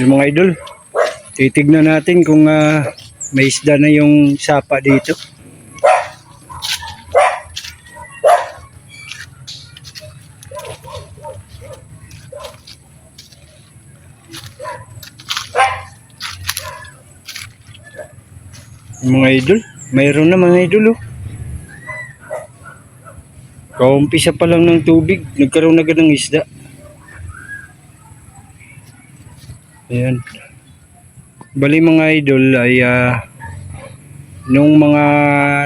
Yung mga idol, titignan natin kung ah, may isda na yung sapa dito. Mga idol, mayroon na mga idol oh. Kaumpisa pa lang ng tubig, nagkaroon agad ng isda. Ayan. Bali mga idol ay ah, nung mga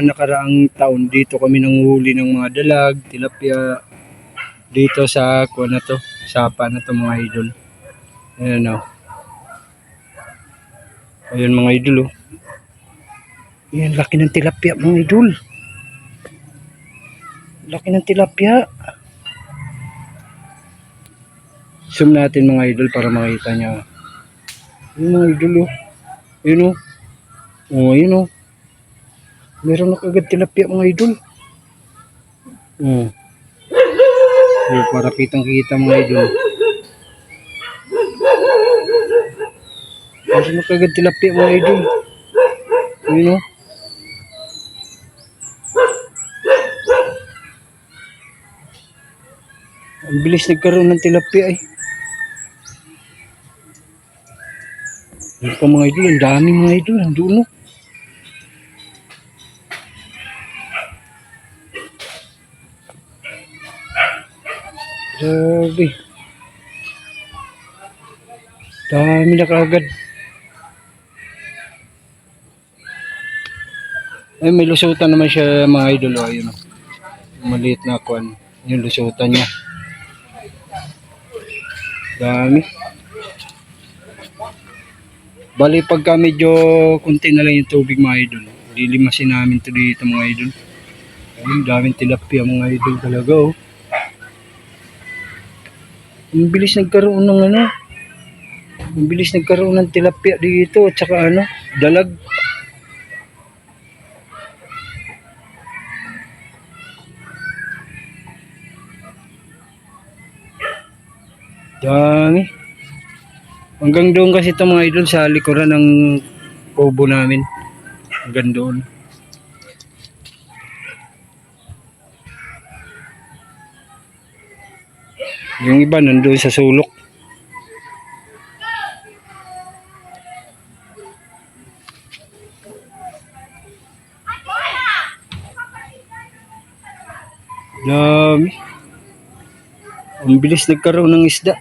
nakaraang taon dito kami nanguhuli ng mga dalag, tilapia dito sa kuha na to, sapa na to mga idol. Ayan o. Ayan mga idol oh. Ayan, laki ng tilapia mga idol. Laki ng tilapia. Zoom natin mga idol para makita niya. Yung mga idol oh. Yun oh. Oh, yun oh. Meron na kagad tilapia mga idol. Oh. Oh, para kitang kita mga idol. Meron na kagad tilapia mga idol. Yun oh. Ang bilis nagkaroon ng tilapia eh. Pa mga idol, ang dami mga idol, ang dulo. Grabe. Dami na kagad. Ay, may lusutan naman siya mga idol. Oh, ayun, oh. Maliit na kwan. Yung lusutan niya. Dami. Bali pagka medyo kunti na lang yung tubig mga idol. Lilimasin namin to dito mga idol. Ayun, daming tilapia mga idol talaga oh. Ang bilis nagkaroon ng ano. Ang bilis nagkaroon ng tilapia dito at saka ano, dalag. Dami. Hanggang doon kasi ito mga idol sa likuran ng kubo namin. Hanggang doon. Yung iba nandun sa sulok. Dami. Ang bilis nagkaroon ng isda.